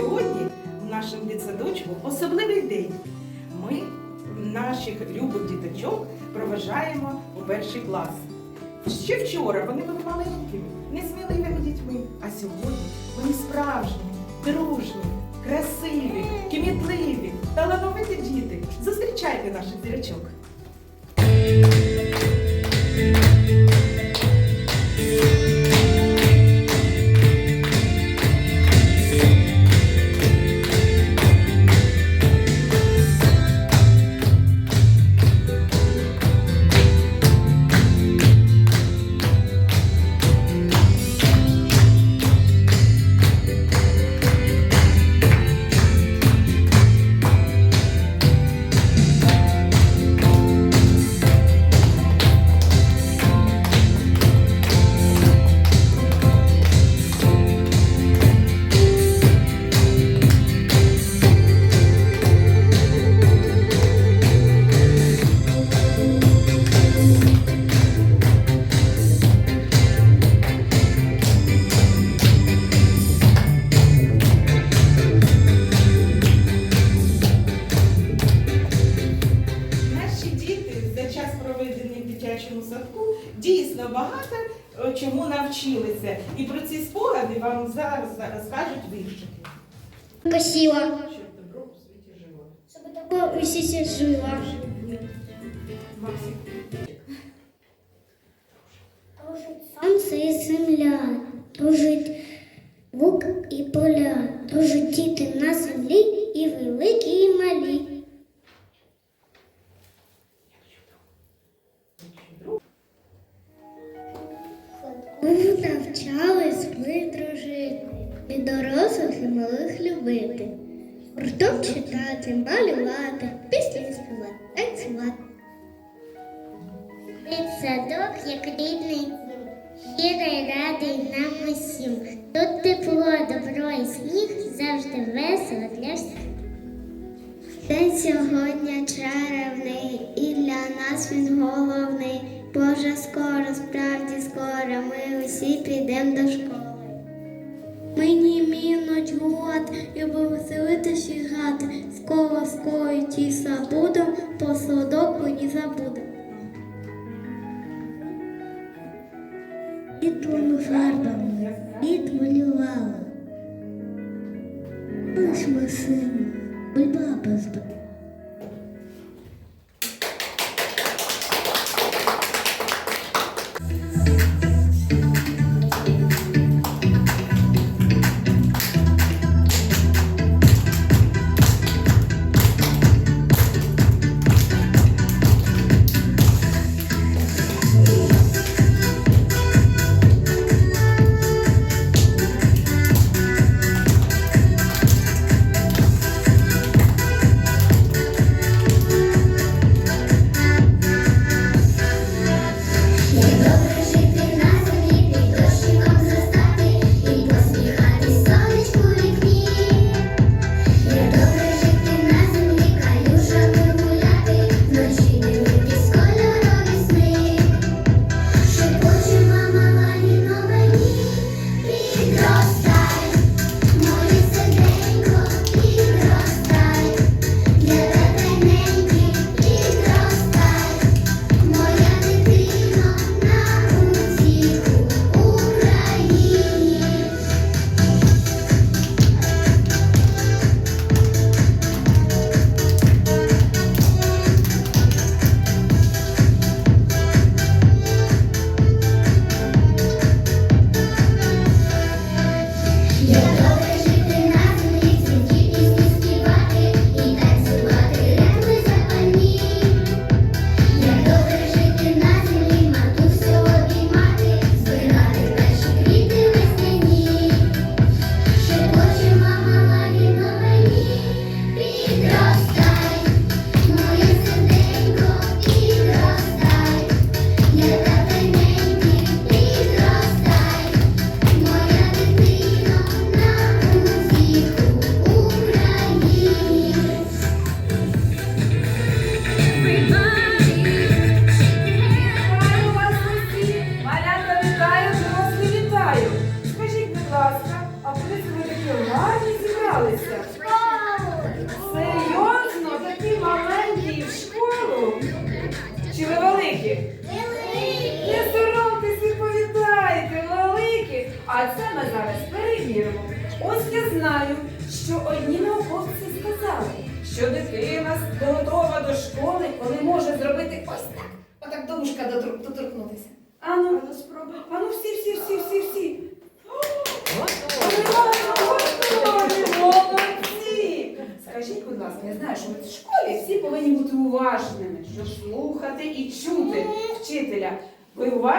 сьогодні в нашому дитсадочку особливий день. Ми наших любих діточок проважаємо у перший клас. Ще вчора вони були маленькими, несміливими дітьми, а сьогодні вони справжні, дружні, красиві, кмітливі, талановиті діти. Зустрічайте наших зірочок. Дійсно багато чому навчилися. І про ці спогади вам зараз розкажуть віршики. Красиво, Щоб добро у світі жило. чтобы такое у сети жило. Сонце і земля, дружить лук і поля, дружить діти на землі і великі, і малі. Ми навчались ми дружити, і дорослих і малих любити, гуртом читати, малювати, пісні співати, танцювати. Дитсадок, як рідний щирий радий нам усім. Тут тепло, добро і сміх, завжди весело для всіх. День сьогодні чарівний, і для нас він головний. Боже, скоро, справді скоро, ми усі підемо до школи. Мені мінуть год, і повеселитися гати, з колоскою ті забудем, по садок не забудем. Світлими фарбами світ малювала. Лиш ми сині, бульба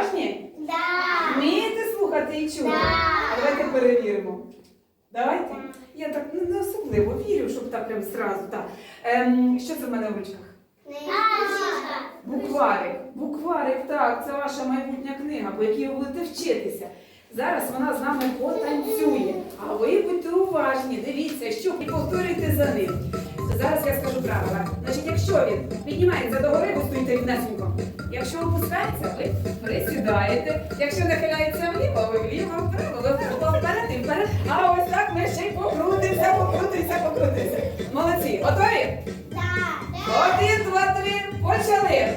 уважні? Да. Вмієте слухати і чути? А давайте перевіримо. Давайте. Я так ну, не особливо вірю, щоб так прям зразу. Так. Ем, що це в мене в ручках? Букварик. Букварик, так, це ваша майбутня книга, по якій ви будете вчитися. Зараз вона з нами потанцює. А ви будьте уважні, дивіться, що і повторюйте за ним. Зараз я скажу правила. Значить, якщо він піднімається догори, ви стоїте рівнесенько. Якщо опускається, ви присідаєте. Якщо нахиляється вліво, ви вліво, вправо, ви вправо, вперед і вперед. А ось так ми ще й покрутимося, покрутимося, покрутимося. Молодці, готові? Один, два, три, почали.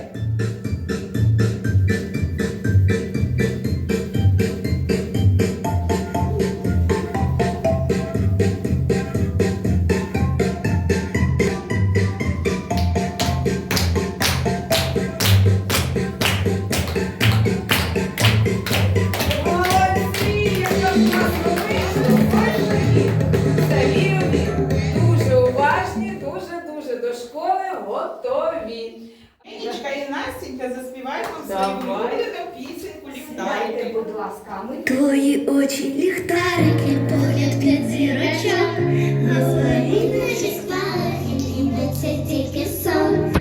Готові. Інічка і Настенька заспіваємо свою улюблену пісеньку ліхтарики. будь ласка, ми Твої очі ліхтарики, погляд п'ять зірочок, на голові наші спалахи, ніби це тільки сон.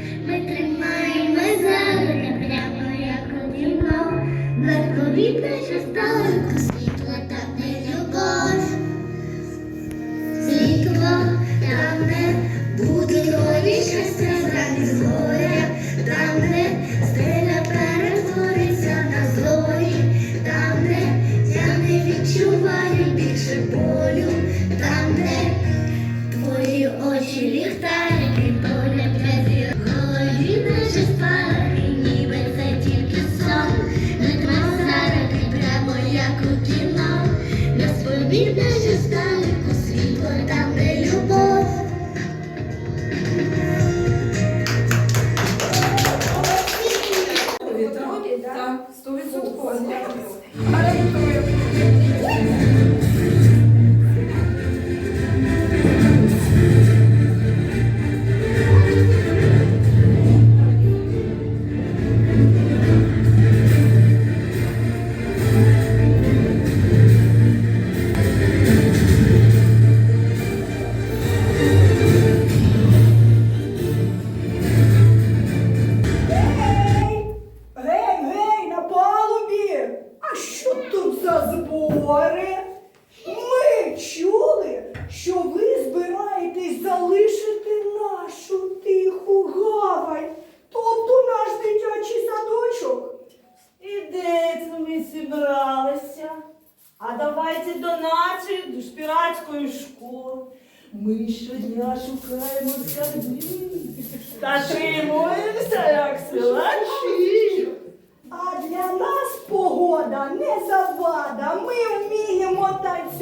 Очі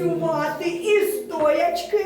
танцювати і стоячки,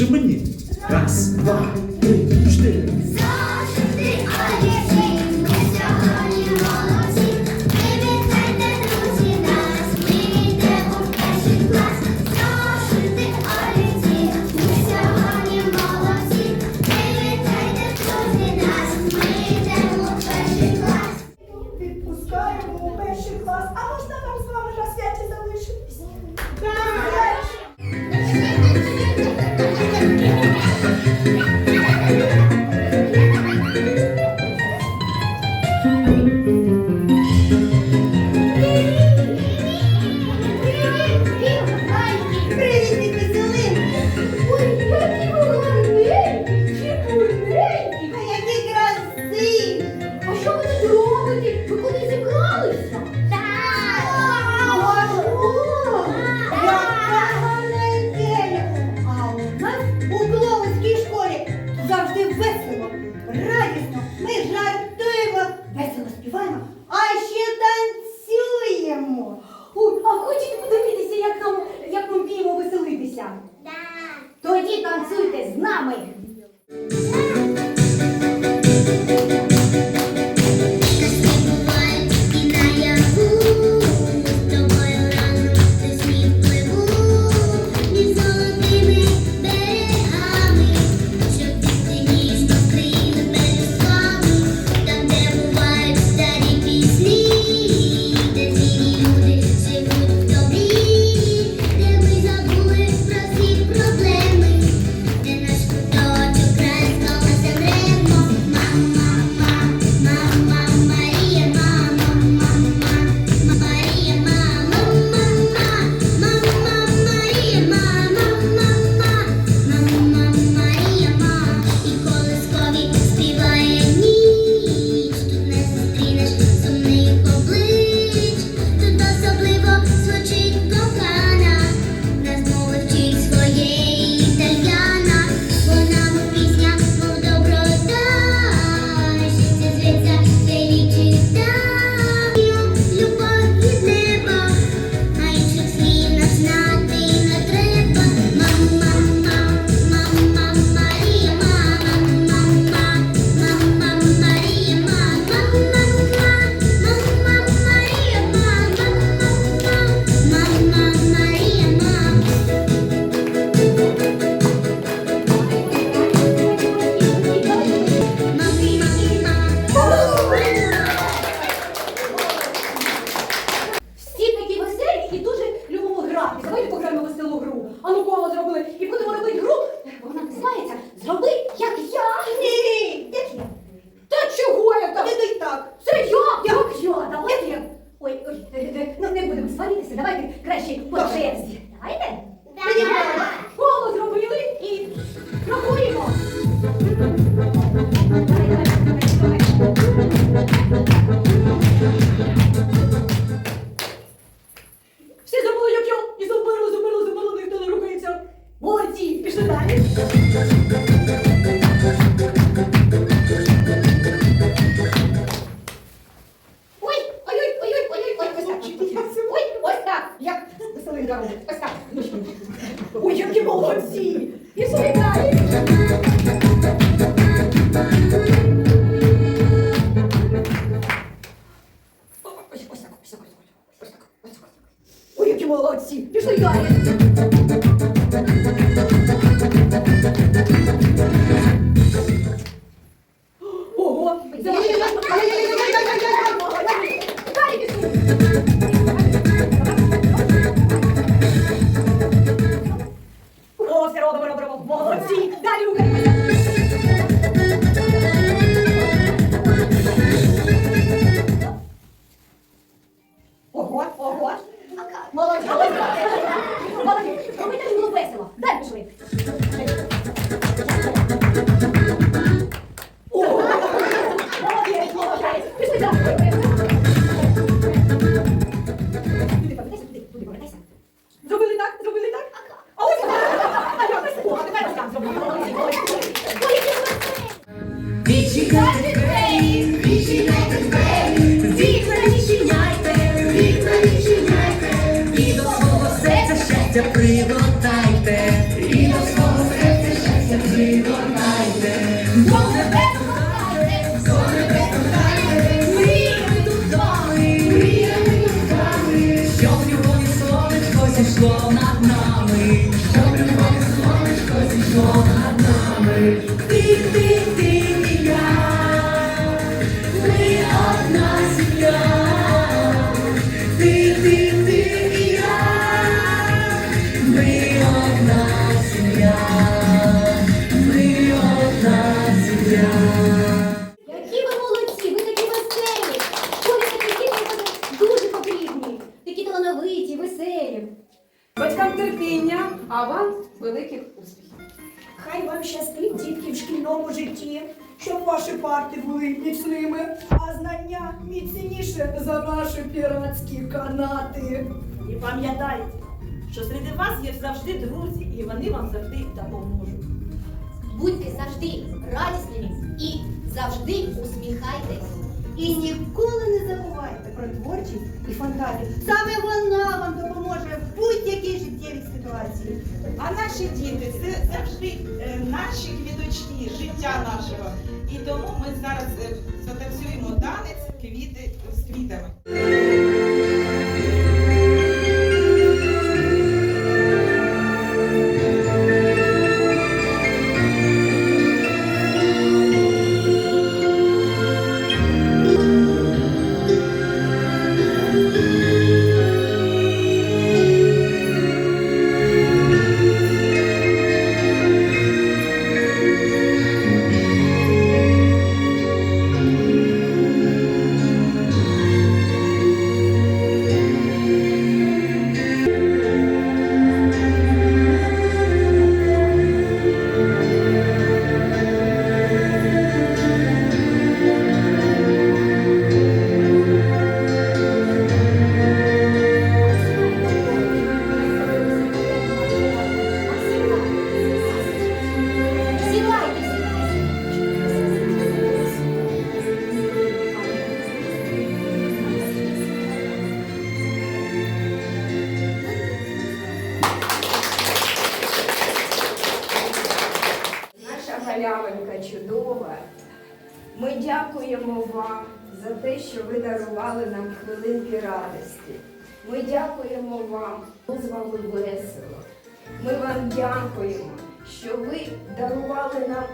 Жимані. Раз, два. Молодці. Приготайте, пам'ятайте, що серед вас є завжди друзі, і вони вам завжди допоможуть. Будьте завжди радісними і завжди усміхайтесь. І ніколи не забувайте про творчість і фантазію. Саме вона вам допоможе в будь-якій життєвій ситуації. А наші діти це завжди е, наші квіточки, життя нашого. І тому ми зараз е, затанцюємо танець квіти з квітами. Галявинка чудова. Ми дякуємо вам за те, що ви дарували нам хвилинки радості. Ми дякуємо вам, ми з вами весело. Ми вам дякуємо, що ви дарували нам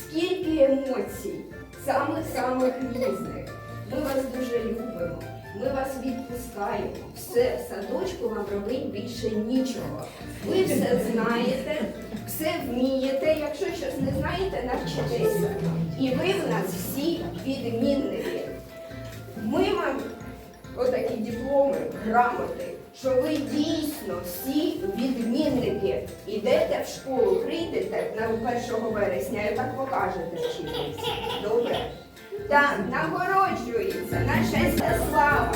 скільки емоцій, самих-самих різних. Ми вас дуже любимо. Ми вас відпускаємо. Все, в садочку вам робити більше нічого. Ви все знаєте, все вмієте. Якщо щось не знаєте, навчитеся. І ви в нас всі відмінники. Ми вам отакі дипломи, грамоти, що ви дійсно всі відмінники. Ідете в школу, прийдете на 1 вересня і так покажете вчитись. Добре? Так, нагороджується наша слава.